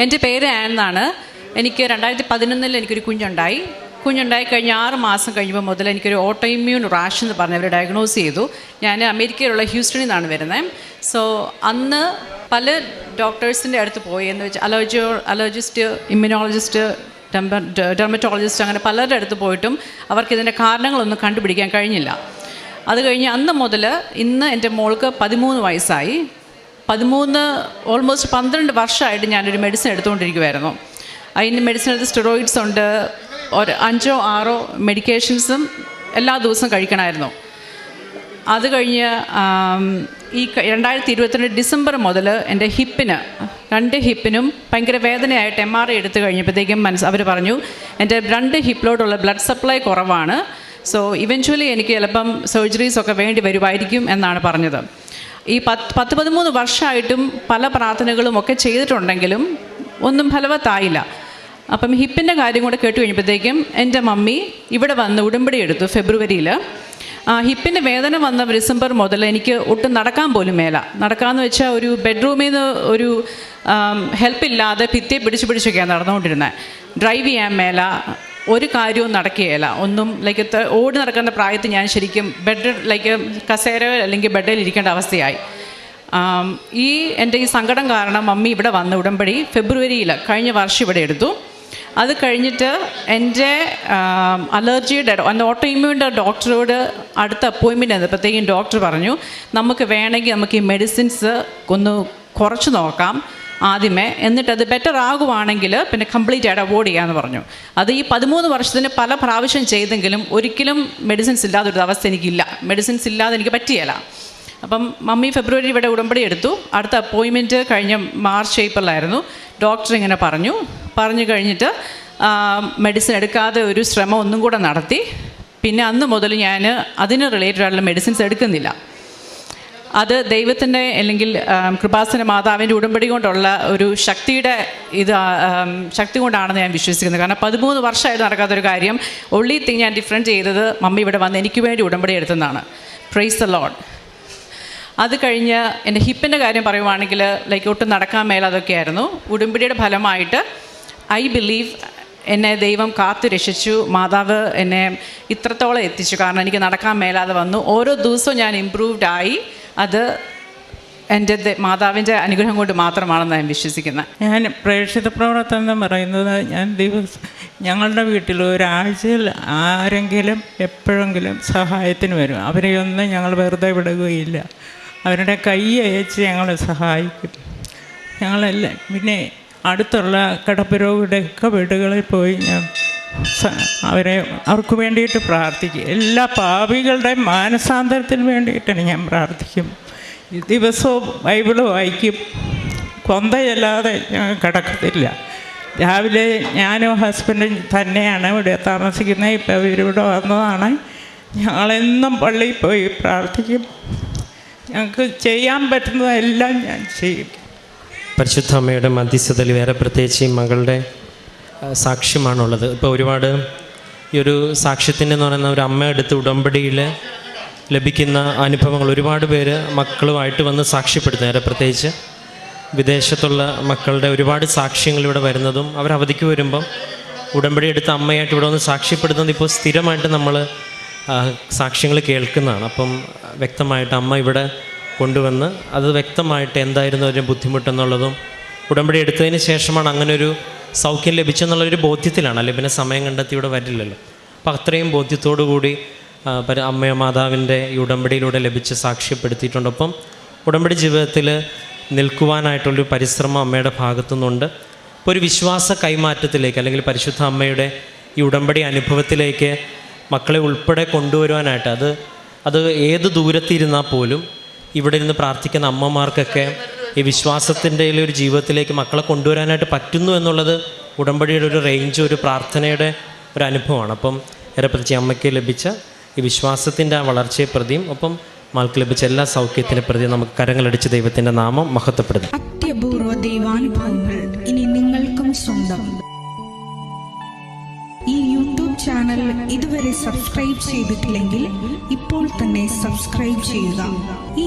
എന്റെ പേര് ആനെന്നാണ് എനിക്ക് രണ്ടായിരത്തി പതിനൊന്നിൽ എനിക്കൊരു കുഞ്ഞുണ്ടായി. കുഞ്ഞുണ്ടായി കഴിഞ്ഞ ആറ് മാസം കഴിയുമ്പോൾ മുതൽ എനിക്കൊരു ഓട്ടോഇമ്മ്യൂൺ റാഷ് എന്ന് പറഞ്ഞ് അവർ ഡയഗ്നോസ് ചെയ്തു. ഞാൻ അമേരിക്കയിലുള്ള ഹ്യൂസ്റ്റണിൽ നിന്നാണ് വരുന്നത്. സോ അന്ന് പല ഡോക്ടേഴ്സിന്റെ അടുത്ത് പോയി എന്ന് വെച്ചാൽ അലോജിയോ അലോജിസ്റ്റ് ഇമ്മ്യൂണോളജിസ്റ്റ് ഡെർമറ്റോളജിസ്റ്റ് അങ്ങനെ പലരുടെ അടുത്ത് പോയിട്ടും അവർക്ക് ഇതിന്റെ കാരണങ്ങളൊന്നും കണ്ടുപിടിക്കാൻ കഴിഞ്ഞില്ല. അത് കഴിഞ്ഞ് അന്ന് മുതൽ ഇന്ന് എന്റെ മോൾക്ക് പതിമൂന്ന് വയസ്സായി. പതിമൂന്ന് ഓൾമോസ്റ്റ് പന്ത്രണ്ട് വർഷമായിട്ട് ഞാനൊരു മെഡിസിൻ എടുത്തുകൊണ്ടിരിക്കുമായിരുന്നു അതിന് മെഡിസിൻ എടുത്ത് സ്റ്റെറോയിഡ്സ് ഉണ്ട് ഒരു അഞ്ചോ ആറോ മെഡിക്കേഷൻസും എല്ലാ ദിവസവും കഴിക്കണമായിരുന്നു. അത് കഴിഞ്ഞ് ഈ രണ്ടായിരത്തി ഇരുപത്തിരണ്ട് ഡിസംബർ മുതൽ എന്റെ ഹിപ്പിന് രണ്ട് ഹിപ്പിനും ഭയങ്കര വേദനയായിട്ട് എം ആർ ഐ എടുത്തു കഴിഞ്ഞപ്പോഴത്തേക്കും മനസ്സ് അവർ പറഞ്ഞു എന്റെ രണ്ട് ഹിപ്പിലോട്ടുള്ള ബ്ലഡ് സപ്ലൈ കുറവാണ് സോ ഇവൻച്വലി എനിക്ക് ചിലപ്പം സർജറീസ് ഒക്കെ വേണ്ടി വരുമായിരിക്കും എന്നാണ് പറഞ്ഞത്. ഈ പത്ത് പത്ത് പതിമൂന്ന് വർഷമായിട്ടും പല പ്രാർത്ഥനകളും ഒക്കെ ചെയ്തിട്ടുണ്ടെങ്കിലും ഒന്നും ഫലവത്തായില്ല. അപ്പം ഹിപ്പിന്റെ കാര്യം കൂടെ കേട്ട് കഴിഞ്ഞപ്പോഴത്തേക്കും എന്റെ മമ്മി ഇവിടെ വന്ന് ഉടമ്പടി എടുത്തു ഫെബ്രുവരിയിൽ. ഹിപ്പിന്റെ വേദന വന്ന ഡിസംബർ മുതൽ എനിക്ക് ഒട്ടും നടക്കാൻ പോലും മേല. നടക്കാമെന്ന് വെച്ചാൽ ഒരു ബെഡ്റൂമിൽ നിന്ന് ഒരു ഹെൽപ്പില്ലാതെ ഭിത്തിയെ പിടിച്ച് പിടിച്ചൊക്കെയാണ് നടന്നുകൊണ്ടിരുന്നത്. ഡ്രൈവ് ചെയ്യാൻ മേല. ഒരു കാര്യവും നടക്കുകയില്ല. ഒന്നും ലൈക്ക് ഓടി നടക്കുന്ന പ്രായത്തിൽ ഞാൻ ശരിക്കും ബെഡ് ലൈക്ക് കസേര അല്ലെങ്കിൽ ബെഡിൽ ഇരിക്കേണ്ട അവസ്ഥയായി. ഈ എന്റെ ഈ സങ്കടം കാരണം മമ്മി ഇവിടെ വന്ന ഉടമ്പടി ഫെബ്രുവരിയിൽ കഴിഞ്ഞ വർഷം ഇവിടെ എടുത്തു. അത് കഴിഞ്ഞിട്ട് എന്റെ അലർജിയുടെ എന്റെ ഓട്ടോ ഇമ്മ്യൂണിന്റെ ഡോക്ടറോട് അടുത്ത അപ്പോയിൻമെന്റ് ആയിരുന്നപ്പോഴത്തേക്കും ഡോക്ടർ പറഞ്ഞു നമുക്ക് വേണമെങ്കിൽ നമുക്ക് ഈ മെഡിസിൻസ് ഒന്ന് കുറച്ച് നോക്കാം. ആദ്യമേ. എന്നിട്ട് അത് ബെറ്റർ ആകുവാണെങ്കിൽ പിന്നെ കംപ്ലീറ്റ് ആയിട്ട് അവോയ്ഡ് ചെയ്യാമെന്ന് പറഞ്ഞു. അത് ഈ പതിമൂന്ന് വർഷത്തിന് പല പ്രാവശ്യം ചെയ്തെങ്കിലും ഒരിക്കലും മെഡിസിൻസ് ഒരു അവസ്ഥ എനിക്കില്ല. മെഡിസിൻസ് ഇല്ലാതെ എനിക്ക് പറ്റിയല്ല അപ്പം മമ്മി ഫെബ്രുവരി ഇവിടെ ഉടമ്പടി എടുത്തു. അടുത്ത അപ്പോയിൻമെന്റ് കഴിഞ്ഞ മാർച്ച് ഏപ്രിലായിരുന്നു ഡോക്ടർ ഇങ്ങനെ പറഞ്ഞു. പറഞ്ഞു കഴിഞ്ഞിട്ട് മെഡിസിൻ എടുക്കാതെ ഒരു ശ്രമം ഒന്നും കൂടെ നടത്തി. പിന്നെ അന്ന് മുതൽ ഞാൻ അതിന് റിലേറ്റഡ് ആയിട്ടുള്ള മെഡിസിൻസ് എടുക്കുന്നില്ല. അത് ദൈവത്തിന്റെ അല്ലെങ്കിൽ കൃപാസന മാതാവിന്റെ ഉടമ്പടി കൊണ്ടുള്ള ഒരു ശക്തിയുടെ ഇത് ശക്തി കൊണ്ടാണെന്ന് ഞാൻ വിശ്വസിക്കുന്നത് കാരണം പതിമൂന്ന് വർഷമായിട്ട് നടക്കാത്തൊരു കാര്യം ഒള്ളി തിങ് ഞാൻ ഡിഫറെന്റ് ചെയ്തത് മമ്മി ഇവിടെ വന്ന് എനിക്ക് വേണ്ടി ഉടമ്പടി എടുത്തതാണ്. പ്രൈസ് ദ ലോഡ് അത് കഴിഞ്ഞ് എന്റെ ഹിപ്പിന്റെ കാര്യം പറയുവാണെങ്കിൽ ലൈക്ക് ഒട്ടും നടക്കാൻ മേലതൊക്കെയായിരുന്നു ഉടുമ്പിടിയുടെ ഫലമായിട്ട് ഐ ബിലീവ് എന്നെ ദൈവം കാത്തു രക്ഷിച്ചു മാതാവ് എന്നെ ഇത്രത്തോളം എത്തിച്ചു. കാരണം എനിക്ക് നടക്കാൻ മേലാതെ വന്നു. ഓരോ ദിവസവും ഞാൻ ഇമ്പ്രൂവ്ഡ് ആയി. അത് എന്റെ മാതാവിന്റെ അനുഗ്രഹം കൊണ്ട് മാത്രമാണെന്ന് ഞാൻ വിശ്വസിക്കുന്നത്. ഞാൻ പ്രേക്ഷിത പ്രവർത്തനം എന്ന് പറയുന്നത് ഞാൻ ദിവസം ഞങ്ങളുടെ വീട്ടിൽ ഒരാഴ്ചയിൽ ആരെങ്കിലും എപ്പോഴെങ്കിലും സഹായത്തിന് വരും. അവരെയൊന്നും ഞങ്ങൾ വെറുതെ വിടുകയില്ല. അവരുടെ കൈ അയച്ച് ഞങ്ങളെ സഹായിക്കും. ഞങ്ങളെല്ലാം പിന്നെ അടുത്തുള്ള കിടപ്പുരോഗിയുടെയൊക്കെ വീടുകളിൽ പോയി ഞാൻ അവരെ അവർക്ക് വേണ്ടിയിട്ട് പ്രാർത്ഥിക്കും. എല്ലാ പാപികളുടെയും മാനസാന്തരത്തിന് വേണ്ടിയിട്ടാണ് ഞാൻ പ്രാർത്ഥിക്കും. ദിവസവും ബൈബിൾ വായിക്കും. കൊന്തയല്ലാതെ ഞാൻ കിടക്കത്തില്ല. രാവിലെ ഞാനും ഹസ്ബൻഡും തന്നെയാണ് ഇവിടെ താമസിക്കുന്നത്. ഇപ്പോൾ ഇവരിവിടെ വന്നതാണ്. ഞങ്ങളെന്നും പള്ളിയിൽ പോയി പ്രാർത്ഥിക്കും. ഞങ്ങൾക്ക് ചെയ്യാൻ പറ്റുന്നതെല്ലാം ഞാൻ ചെയ്യും. പരിശുദ്ധ അമ്മയുടെ മധ്യസ്ഥതയിൽ വേറെ പ്രത്യേകിച്ച് മകളുടെ സാക്ഷ്യമാണുള്ളത്. ഇപ്പോൾ ഒരുപാട് ഈ ഒരു സാക്ഷ്യത്തിന്റെ എന്ന് പറയുന്ന ഒരു അമ്മ എടുത്ത് ഉടമ്പടിയിൽ ലഭിക്കുന്ന അനുഭവങ്ങൾ ഒരുപാട് പേര് മക്കളുമായിട്ട് വന്ന് സാക്ഷ്യപ്പെടുത്തുന്നത് വേറെ പ്രത്യേകിച്ച് വിദേശത്തുള്ള മക്കളുടെ ഒരുപാട് സാക്ഷ്യങ്ങൾ ഇവിടെ വരുന്നതും അവർ അവധിക്ക് വരുമ്പം ഉടമ്പടി എടുത്ത അമ്മയായിട്ട് ഇവിടെ വന്ന് സാക്ഷ്യപ്പെടുത്തുന്നത് ഇപ്പോൾ സ്ഥിരമായിട്ട് നമ്മൾ സാക്ഷ്യങ്ങൾ കേൾക്കുന്നതാണ്. അപ്പം വ്യക്തമായിട്ട് അമ്മ ഇവിടെ കൊണ്ടുവന്ന് അത് വ്യക്തമായിട്ട് എന്തായിരുന്നു അതിന്റെ ബുദ്ധിമുട്ടെന്നുള്ളതും ഉടമ്പടി എടുത്തതിന് ശേഷമാണ് അങ്ങനെ ഒരു സൗഖ്യം ലഭിച്ചെന്നുള്ളൊരു ബോധ്യത്തിലാണ്. അല്ലെ പിന്നെ സമയം കണ്ടെത്തി ഇവിടെ വരില്ലല്ലോ. അപ്പം അത്രയും ബോധ്യത്തോടു കൂടി അമ്മയ മാതാവിന്റെ ഈ ഉടമ്പടിയിലൂടെ ലഭിച്ച് സാക്ഷ്യപ്പെടുത്തിയിട്ടുണ്ട്. അപ്പം ഉടമ്പടി ജീവിതത്തിൽ നിൽക്കുവാനായിട്ടുള്ളൊരു പരിശ്രമം അമ്മയുടെ ഭാഗത്തു നിന്നുണ്ട് അപ്പോൾ ഒരു വിശ്വാസ കൈമാറ്റത്തിലേക്ക് അല്ലെങ്കിൽ പരിശുദ്ധ അമ്മയുടെ ഈ ഉടമ്പടി അനുഭവത്തിലേക്ക് മക്കളെ ഉൾപ്പെടെ കൊണ്ടുവരുവാനായിട്ട് അത് അത് ഏത് ദൂരത്തിരുന്നാൽ പോലും ഇവിടെ ഇരുന്ന് പ്രാർത്ഥിക്കുന്ന അമ്മമാർക്കൊക്കെ ഈ വിശ്വാസത്തിന്റെ ഒരു ജീവിതത്തിലേക്ക് മക്കളെ കൊണ്ടുവരാനായിട്ട് പറ്റുന്നു എന്നുള്ളത് ഉടമ്പടിയുടെ ഒരു റേഞ്ച് ഒരു പ്രാർത്ഥനയുടെ ഒരു അനുഭവമാണ്. അപ്പം പ്രത്യേകിച്ച് അമ്മയ്ക്ക് ലഭിച്ച ഈ വിശ്വാസത്തിന്റെ ആ വളർച്ചയെ പ്രതിയും ഒപ്പം മകൾക്ക് ലഭിച്ച എല്ലാ സൗഖ്യത്തിനെ പ്രതിയും നമുക്ക് കരങ്ങളടിച്ച് ദൈവത്തിന്റെ നാമം മഹത്വപ്പെടുന്നു അത്യപൂർവ ദൈവാനുഭവങ്ങൾ ഇനി നിങ്ങൾക്കും സ്വന്തം. ഈ യൂട്യൂബ് ചാനൽ ഇതുവരെ സബ്സ്ക്രൈബ് ചെയ്തിട്ടില്ലെങ്കിൽ ഇപ്പോൾ തന്നെ സബ്സ്ക്രൈബ് ചെയ്യുക. ഈ